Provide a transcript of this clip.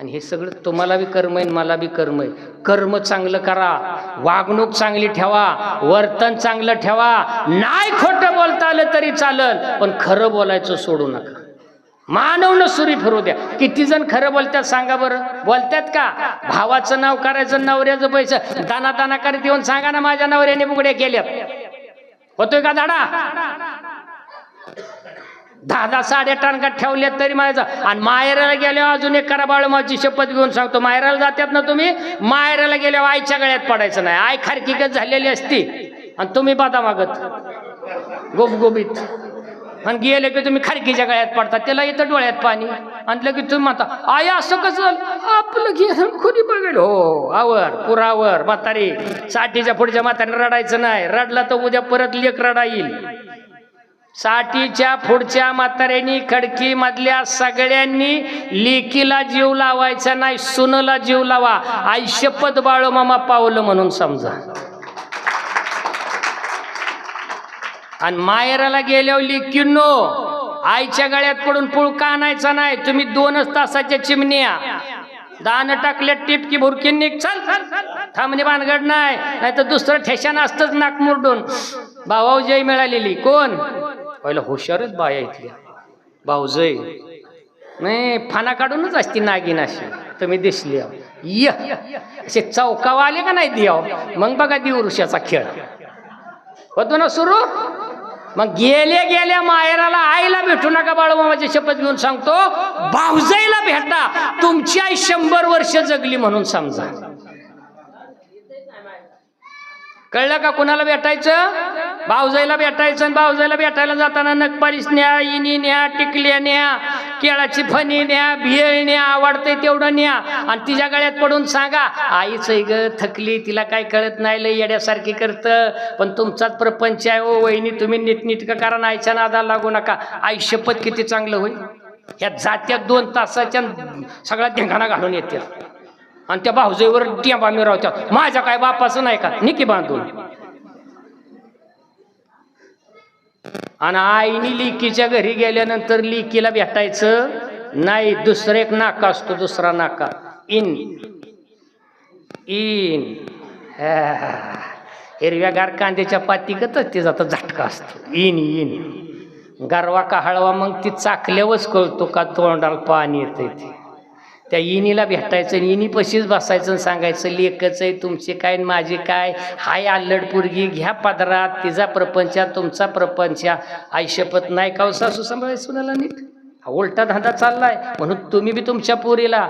आणि हे सगळं तुम्हाला बी कर्म आहे मला बी कर्म आहे. कर्म चांगलं करा. वागणूक चांगली ठेवा. वर्तन चांगलं ठेवा. नाही खोटं बोलता आलं तरी चालल पण खरं बोलायचं सोडू नका. मानव न सुरी फिरू द्या. किती जण खरं बोलतात सांगा बरं. बोलतात का? भावाचं नाव करायचं नवऱ्याचं पैसे. दाना दाना करत येऊन सांगा ना माझ्या नवऱ्याने बुगड्या केल्यात. होतोय का दाडा? दहा दहा साड्या टणकात ठेवल्यात तरी म्हणायचं आणि मायराला गेल्यावर अजून एक करा बाळमाची शपथ घेऊन सांगतो मायराला जात्यात ना तुम्ही? मायराला गेल्यावर आईच्या गळ्यात पडायचं नाही. आई खारकीकच झालेली असती. आणि तुम्ही बादा मागत. गोबगोबीत. आणि गेले की तुम्ही खारकीच्या गळ्यात पडता. त्याला येतं डोळ्यात पाणी. आणि लगेच तुम्ही म्हणता आई असं कसं झालं? आपलं घेऊन खुरी बघेल हो आवर पुरावर म्हातारी. साठीच्या पुढच्या म्हातारी रडायचं नाही. रडला तर उद्या परत लेक रडा येईल साठीच्या पुढच्या म्हाताऱ्यांनी खडकी मधल्या सगळ्यांनी लेकीला जीव लावायचा नाही सुनला जीव लावा. आई शपथ बाळो मामा पावलं म्हणून समजा. आणि मायराला गेल्यावर लिकिनो आईच्या गळ्यात पडून पुळका आणायचा नाही. तुम्ही दोनच तासाच्या चिमण्या. दान टाकल्या टिपकी भुरकी निघ चल. थांबणे भानगड नाही. नाही तर दुसरं ठेशान असतंच नाक मुरडून. जय मिळालेली. कोण? पहिलं हुशारच बाया इथल्या भाऊजय. नाही फाना काढूनच असती नागिन अशी. तुम्ही दिसली य. असे चौकावा आले का नाही दियाव मग बघा दिवृषाचा खेळ. होतो ना सुरू? मग गेल्या गेल्या मायराला आईला भेटू नका बाळूमामाची शपथ घेऊन सांगतो. भाऊजाईला भेटा. तुमची आई शंभर वर्ष जगली म्हणून समजा. कळलं का कुणाला भेटायचं? भाऊजाईला भेटायचं आणि भाऊजाईला भेटायला जाताना नकपारीस न्या इनी न्या टिकल्या न्या केळाची फणी न्या भेळ न्या आवडतंय तेवढं न्या. आणि तिच्या गळ्यात पडून सांगा आईच ग थकली तिला काय कळत नाही लय येड्यासारखी करतं. पण तुमचाच प्रपंच आहे ओ वहिनी तुम्ही नीटनीटकं करा ना आईच्या नादाला लागू नका. आई शपथ किती चांगलं होईल या जात्या दोन तासाच्या सगळ्या ढेंगाणा घालून येतात आणि त्या भाऊजाईवर टिंबा मिरवतात माझ्या काय बापाचं नाही का? निकी बांधून. आणि आईनी लिकीच्या घरी गेल्यानंतर लिकीला भेटायचं. नाही दुसरं एक नाका असतो दुसरा नाका. इन. इन. हा. हिरव्यागार कांद्याच्या पातीकतच ते जातं झटका असतो. इन इन. गारवा का हळवा मग ती चाकल्यावरच कळतो का तोंडाला पाणी येतं ते. त्या इनीला भेटायचं इनी पशीच बसायचं आणि सांगायचं लेकच आहे तुमचे काय माझे काय? हाय आल्लड पोरगी घ्या पदरात तिचा प्रपंच तुमचा प्रपंच आई नाही का हो सासू सांभाळायचं सुनाला नीट? हा उलटा धंदा चाललाय. म्हणून तुम्ही बी तुमच्या पोरीला